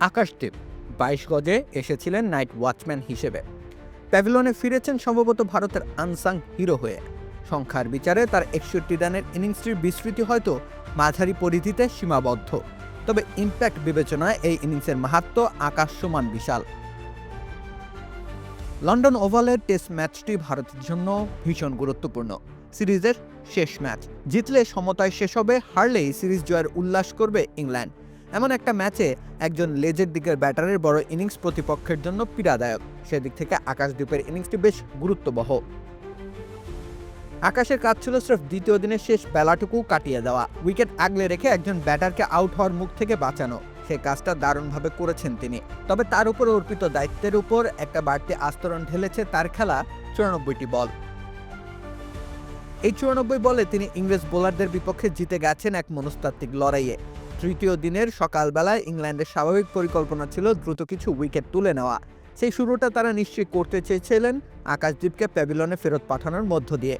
আকাশদীপ বাইশ গজে এসেছিলেন নাইট ওয়াচম্যান হিসেবে। প্যাভিলনে ফিরেছেন সম্ভবত ভারতের আনসাং হিরো হয়ে। সংখ্যার বিচারে তার একষট্টি রানের ইনিংসটির বিস্তৃতি হয়তো মাঝারি পরিধিতে সীমাবদ্ধ। তবে ইম্প্যাক্ট বিবেচনায় এই ইনিংসের মাহাত্ম আকাশ সমান বিশাল। লন্ডন ওভালের টেস্ট ম্যাচটি ভারতের জন্য ভীষণ গুরুত্বপূর্ণ। সিরিজের শেষ ম্যাচ। জিতলে সমতায় শেষ হবে, হারলেই সিরিজ জয়ের উল্লাস করবে ইংল্যান্ড। এমন একটা ম্যাচে একজন লেজের দিকের ব্যাটারের বড় ইনিংস প্রতিপক্ষের জন্য পীড়াদায়ক। সেদিক থেকে আকাশদ্বীপের ইনিংসটি বেশ গুরুত্ববহ। আকাশের কাজ ছিল স্রেফ দ্বিতীয় দিনের শেষ বেলাটুকু কাটিয়ে দেওয়া। উইকেট আগলে রেখে একজন ব্যাটারকে আউট হওয়ার মুখ থেকে বাঁচানো। সে কাজটা দারুণভাবে করেছেন তিনি। তবে তার উপর অর্পিত দায়িত্বের উপর একটা বাড়তি আস্তরণ ঢেলেছে তার খেলা চুরানব্বইটি বল। এই চুরানব্বই বলে তিনি ইংরেজ বোলারদের বিপক্ষে জিতে গেছেন এক মনস্তাত্ত্বিক লড়াইয়ে। তৃতীয় দিনের সকালবেলায় ইংল্যান্ডের স্বাভাবিক পরিকল্পনা ছিল দ্রুত কিছু উইকেট তুলে নেওয়া। সেই শুরুটা তারা নিশ্চয়ই করতে চেয়েছিলেন আকাশদ্বীপকে প্যাভিলনে ফেরত পাঠানোর মধ্য দিয়ে।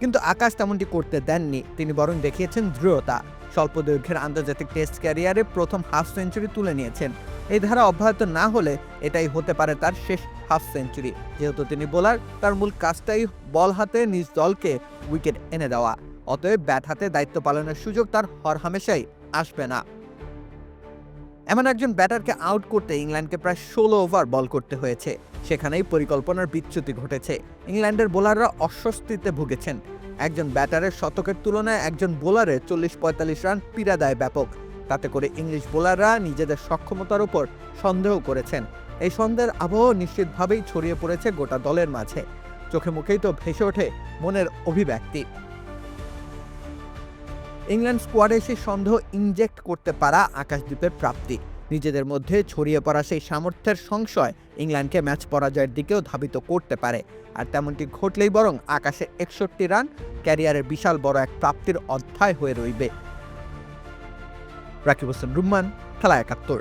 কিন্তু আকাশ তেমনটি করতে দেননি, তিনি বরং দেখিয়েছেন দৃঢ়তা। স্বল্প দৈর্ঘ্যের আন্তর্জাতিক টেস্ট ক্যারিয়ারে প্রথম হাফ সেঞ্চুরি তুলে নিয়েছেন। এই ধারা অব্যাহত না হলে এটাই হতে পারে তার শেষ হাফ সেঞ্চুরি। যেহেতু তিনি বোলার, তার মূল কাজটাই বল হাতে নিজ দলকে উইকেট এনে দেওয়া। অতএব ব্যাট হাতে দায়িত্ব পালনের সুযোগ তার হরহামেশাই আসবে না। এমন একজন ব্যাটারকে আউট করতে ইংল্যান্ডকে প্রায় ষোলো ওভার বল করতে হয়েছে। সেখানেই পরিকল্পনার বিচ্যুতি ঘটেছে। ইংল্যান্ডের বোলাররা অস্বস্তিতে ভুগেছেন। একজন ব্যাটারের শতকের তুলনায় একজন বোলারের চল্লিশ পঁয়তাল্লিশ রান পীড়া দেয় ব্যাপক। তাতে করে ইংলিশ বোলাররা নিজেদের সক্ষমতার উপর সন্দেহ করেছেন। এই সন্দেহের আবহ নিশ্চিতভাবেই ছড়িয়ে পড়েছে গোটা দলের মাঝে। চোখে মুখেই তো ভেসে ওঠে মনের অভিব্যক্তি। ইংল্যান্ড স্কোয়াডে সেই সন্দেহ ইনজেক্ট করতে পারা আকাশদ্বীপের প্রাপ্তি। নিজেদের মধ্যে ছড়িয়ে পড়া সেই সামর্থ্যের সংশয় ইংল্যান্ডকে ম্যাচ পরাজয়ের দিকেও ধাবিত করতে পারে। আর তেমনটি ঘটলেই বরং আকাশে একষট্টি রান ক্যারিয়ারের বিশাল বড় এক প্রাপ্তির অধ্যায় হয়ে রইবে। রাকিব হোসেন, রুম্মান, খেলা একাত্তর।